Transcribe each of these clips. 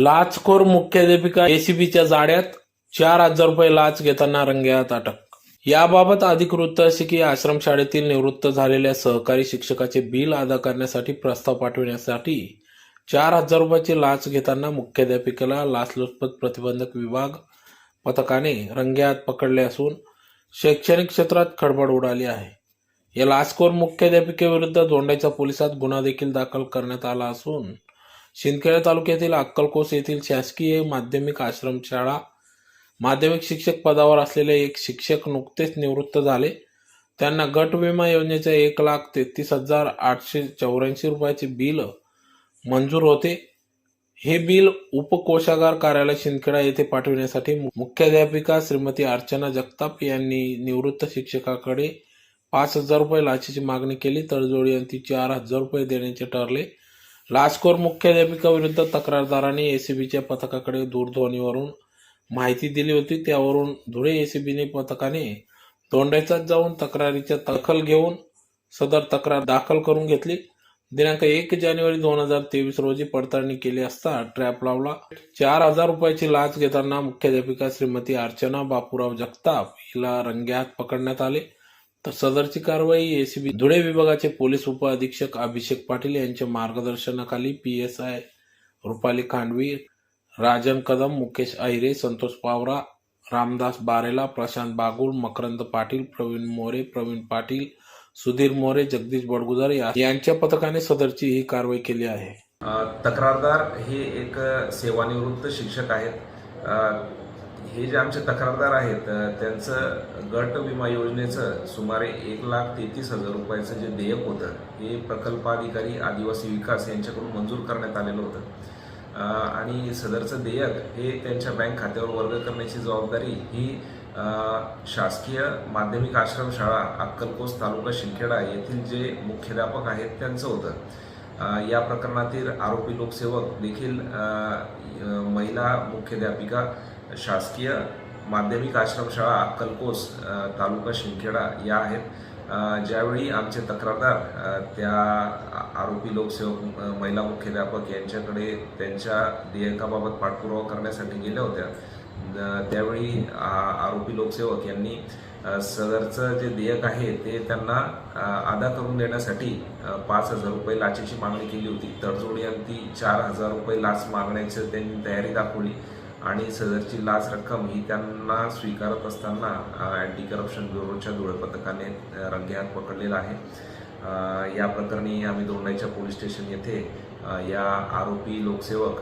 लाचखोर मुख्याध्यापिका एसीबीच्या जाड्यात चार हजार रुपये लाच घेताना रंग्यात अटक. याबाबत अधिक वृत्त असे की आश्रमशाळेतील निवृत्त झालेल्या सहकारी शिक्षकाचे बिल अदा करण्यासाठी प्रस्ताव पाठविण्यासाठी चार हजार रुपयाची लाच घेताना मुख्याध्यापिकेला लाचलुचपत प्रतिबंधक विभाग पथकाने रंगेहात पकडले असून शैक्षणिक क्षेत्रात खडबड उडाली आहे. या लाचखोर मुख्याध्यापिकेविरुद्ध धोंड्याच्या पोलिसात गुन्हा देखील दाखल करण्यात आला असून शिंदखेडा तालुक्यातील अक्कलकोस येथील शासकीय माध्यमिक आश्रमशाळा माध्यमिक शिक्षक पदावर असलेले एक शिक्षक नुकतेच निवृत्त झाले. त्यांना गट विमा योजनेचे एक लाख तेहतीस हजार आठशे चौऱ्याऐंशी रुपयाचे बिल मंजूर होते. हे बिल उपकोषागार कार्यालय शिंदखेडा येथे पाठविण्यासाठी मुख्याध्यापिका श्रीमती अर्चना जगताप यांनी निवृत्त शिक्षकाकडे पाच हजार रुपये लाचेची मागणी केली. तडजोडी ती चार हजार रुपये देण्याचे ठरले. लाचखोर मुख्याध्यापिकाविरुद्ध तक्रारदाराने एसीबीच्या पथकाकडे दूरध्वनीवरून माहिती दिली होती. त्यावरून धुळे एसीबीने पथकाने दोंडाईचात जाऊन तक्रारीच्या दखल घेऊन सदर तक्रार दाखल करून घेतली. दिनांक एक जानेवारी दोन हजार तेवीस रोजी पडताळणी केली असता ट्रॅप लावला. चार हजार रुपयाची लाच घेताना मुख्याध्यापिका श्रीमती अर्चना बापूराव जगताप हिला रंग्यात पकडण्यात आले. तर सदरची कारवाई एसीबी धुळे विभागाचे पोलीस उपअधीक्षक अभिषेक पाटील यांच्या मार्गदर्शनाखाली P S I Rupali Khandavi Rajan Kadam Mukesh Ahire Santosh Pawara Ramdas Barela Prashant Bagul Makarand Patil Pravin More Pravin Patil Sudhir More Jagdish Badgujar यांच्या पथकाने सदरची ही कारवाई केली आहे. तक्रारदार हे एक सेवानिवृत्त शिक्षक आहेत. हे जे आमचे तक्रारदार आहेत त्यांचं गट विमा योजनेचं सुमारे एक लाख तेहतीस हजार रुपयाचं जे देयक होतं हे प्रकल्पाधिकारी आदिवासी विकास यांच्याकडून मंजूर करण्यात आलेलं होतं. आणि सदरचं देयक हे त्यांच्या बँक खात्यावर वर्ग करण्याची जबाबदारी ही शासकीय माध्यमिक आश्रमशाळा अक्कलकोस तालुका शिंदखेडा येथील जे मुख्याध्यापक आहेत त्यांचं होतं. या प्रकरणातील आरोपी लोकसेवक देखील महिला मुख्याध्यापिका शासकीय माध्यमिक आश्रमशाळा अक्कलकोस तालुका शिंदखेडा या आहेत. ज्यावेळी आमचे तक्रारदार त्या आरोपी लोकसेवक महिला मुख्याध्यापक यांच्याकडे त्यांच्या देयकाबाबत पाठपुरावा करण्यासाठी गेल्या होत्या त्यावेळी आरोपी लोकसेवक यांनी सदरचं जे देयक आहे ते त्यांना अदा करून देण्यासाठी पाच हजार रुपये लाचेची मागणी केली होती. तडजोडी अगदी चार हजार रुपये लाच मागण्याची त्यांनी तयारी दाखवली. आणि सदरची लाच रक्कम ही त्यांना स्वीकारत असताना अँटी करप्शन ब्युरोच्या धुळे पथकाने रंगेहात पकडलेला आहे. या प्रकरणी आम्ही दोंडाईच्या पोलीस स्टेशन येथे या आरोपी लोकसेवक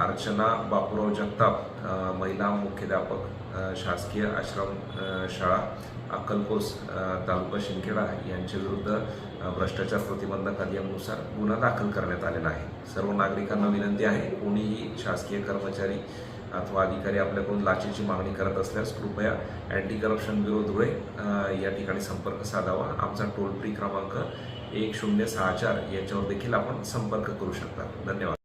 अर्चना बापूराव जगताप महिला मुख्याध्यापक शासकीय आश्रम शाळा अक्कलकोस तालुका शिंदखेडा यांच्या विरुद्ध भ्रष्टाचार प्रतिबंधक अधिनियमानुसार गुन्हा दाखल करण्यात आलेला आहे. सर्व नागरिकांना विनंती आहे कोणीही शासकीय कर्मचारी अथवा अधिकारी आपल्याकडून लाचेची मागणी करत असल्यास कृपया अँटी करप्शन ब्युरो धुळे या ठिकाणी संपर्क साधावा. आमचा टोल फ्री क्रमांक एक शून्य सहा चार याच्यावर देखील आपण संपर्क करू शकता. धन्यवाद.